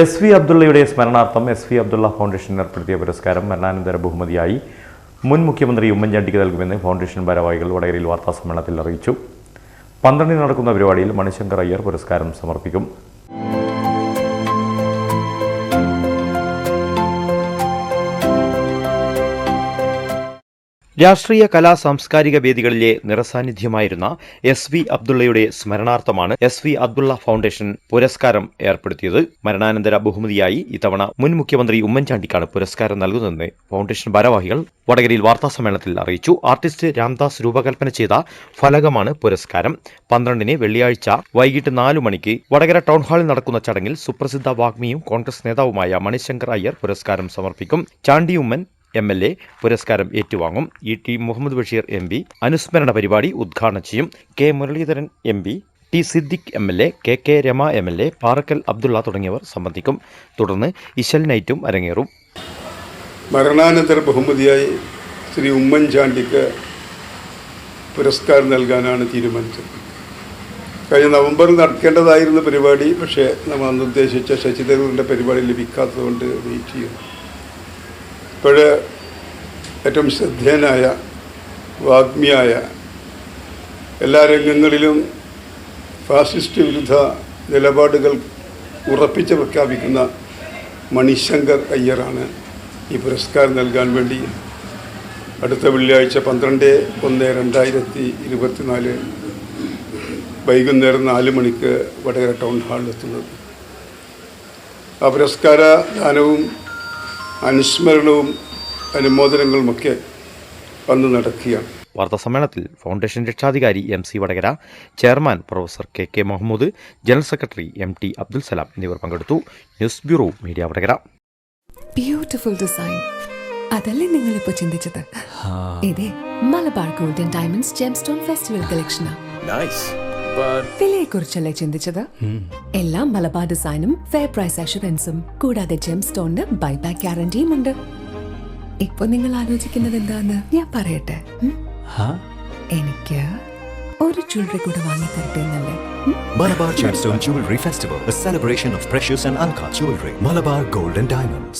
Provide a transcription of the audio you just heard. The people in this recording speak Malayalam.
എസ് വി അബ്ദുള്ളയുടെ സ്മരണാർത്ഥം എസ് വി അബ്ദുള്ള ഫൗണ്ടേഷൻ ഏർപ്പെടുത്തിയ പുരസ്കാരം മരണാനന്തര ബഹുമതിയായി മുൻ മുഖ്യമന്ത്രി ഉമ്മൻചാണ്ടിക്ക് നൽകുമെന്ന് ഫൗണ്ടേഷൻ ഭാരവാഹികൾ വടകരയിൽ വാർത്താസമ്മേളനത്തിൽ അറിയിച്ചു. പന്ത്രണ്ടിന് നടക്കുന്ന പരിപാടിയിൽ മണിശങ്കർ അയ്യർ പുരസ്കാരം സമർപ്പിക്കും. രാഷ്ട്രീയ കലാ സാംസ്കാരിക വേദികളിലെ നിറസാന്നിധ്യമായിരുന്ന എസ് വി അബ്ദുള്ളയുടെ സ്മരണാർത്ഥമാണ് എസ് വി അബ്ദുള്ള ഫൗണ്ടേഷൻ പുരസ്കാരം ഏർപ്പെടുത്തിയത്. മരണാനന്തര ബഹുമതിയായി ഇത്തവണ മുൻ മുഖ്യമന്ത്രി ഉമ്മൻചാണ്ടിക്കാണ് പുരസ്കാരം നൽകുന്നതെന്ന് ഫൗണ്ടേഷൻ ഭാരവാഹികൾ വടകരയിൽ വാർത്താസമ്മേളനത്തിൽ അറിയിച്ചു. ആർട്ടിസ്റ്റ് രാംദാസ് രൂപകൽപ്പന ചെയ്ത ഫലകമാണ് പുരസ്കാരം. പന്ത്രണ്ടിന് വെള്ളിയാഴ്ച വൈകിട്ട് നാലു മണിക്ക് വടകര ടൗൺ ഹാളിൽ നടക്കുന്ന ചടങ്ങിൽ സുപ്രസിദ്ധ വാഗ്മിയും കോൺഗ്രസ് നേതാവുമായ മണിശങ്കർ അയ്യർ പുരസ്കാരം സമർപ്പിക്കും. Chandy Oommen M L A പുരസ്കാരം ഏറ്റുവാങ്ങും E T Muhammad Basheer M P അനുസ്മരണ പരിപാടി ഉദ്ഘാടനം ചെയ്യും K Muraleedharan M P T Siddique M L A K K Rama M L A Parakkal Abdulla തുടങ്ങിയവർ സംബന്ധിക്കും. തുടർന്ന് ഇശൽ നൈറ്റും അരങ്ങേറും. മരണാനന്തര ബഹുമതിയായി ശ്രീ ഉമ്മൻചാണ്ടിക്ക് പുരസ്കാരം നൽകാനാണ് തീരുമാനിച്ചത്. കഴിഞ്ഞ നവംബറിൽ നടക്കേണ്ടതായിരുന്ന പരിപാടി പക്ഷേ നമ്മൾ അന്ന് ഉദ്ദേശിച്ച ശശി തരൂരിന്റെ പരിപാടി ലഭിക്കാത്തതുകൊണ്ട് വെയിറ്റ് ചെയ്യുന്നു. ഇപ്പോൾ ഏറ്റവും ശ്രദ്ധേയനായ വാഗ്മിയായ എല്ലാ രംഗങ്ങളിലും ഫാസിസ്റ്റ് വിരുദ്ധ നിലപാടുകൾ ഉറപ്പിച്ച് പ്രഖ്യാപിക്കുന്ന മണിശങ്കർ അയ്യറാണ് ഈ പുരസ്കാരം നൽകാൻ വേണ്ടി. അടുത്ത വെള്ളിയാഴ്ച പന്ത്രണ്ട് ഒന്ന് രണ്ടായിരത്തി ഇരുപത്തിനാല് വൈകുന്നേരം നാല് മണിക്ക് വടകര ടൗൺ ഹാളിലെത്തുന്നത്. ആ പുരസ്കാര ദാനവും അനുസ്മരണവും അനുമോദനങ്ങളുമൊക്കെ വന്ന് നടക്കുകയാണ്. വാർത്താസമ്മേളനത്തിൽ ഫൗണ്ടേഷൻ രക്ഷാധികാരി M C Vadakara chairman professor K K Muhammad general secretary M T Abdul Salam എന്നിവർ പങ്കെടുത്തു. News bureau media Vadakara. Beautiful design അതല്ലേ നിങ്ങൾ ഇപ്പൊ ചിന്തിച്ചത് ഇതേ Malabar golden diamonds gemstone festival കളക്ഷനാണ് വിലയെ കുറിച്ചല്ലേ ചിന്തിച്ചത് എല്ലാ മലബാർ ഡിസൈനും ഫെയർ പ്രൈസ് അഷുറൻസും കൂടാതെ ജെം സ്റ്റോണിന് ബൈബാക്ക് ഗ്യാരണ്ടിയും ഉണ്ട് ഇപ്പൊ നിങ്ങൾ ആലോചിക്കുന്നത് എന്താന്ന് ഞാൻ പറയട്ടെ? എനിക്ക് ഒരു ജ്വല്ലറി കൂടെ വാങ്ങി തരട്ടെ എന്നല്ലേ? Malabar Gemstone Jewelry Festival, a celebration of precious and uncut jewelry. Malabar Gold and Diamonds.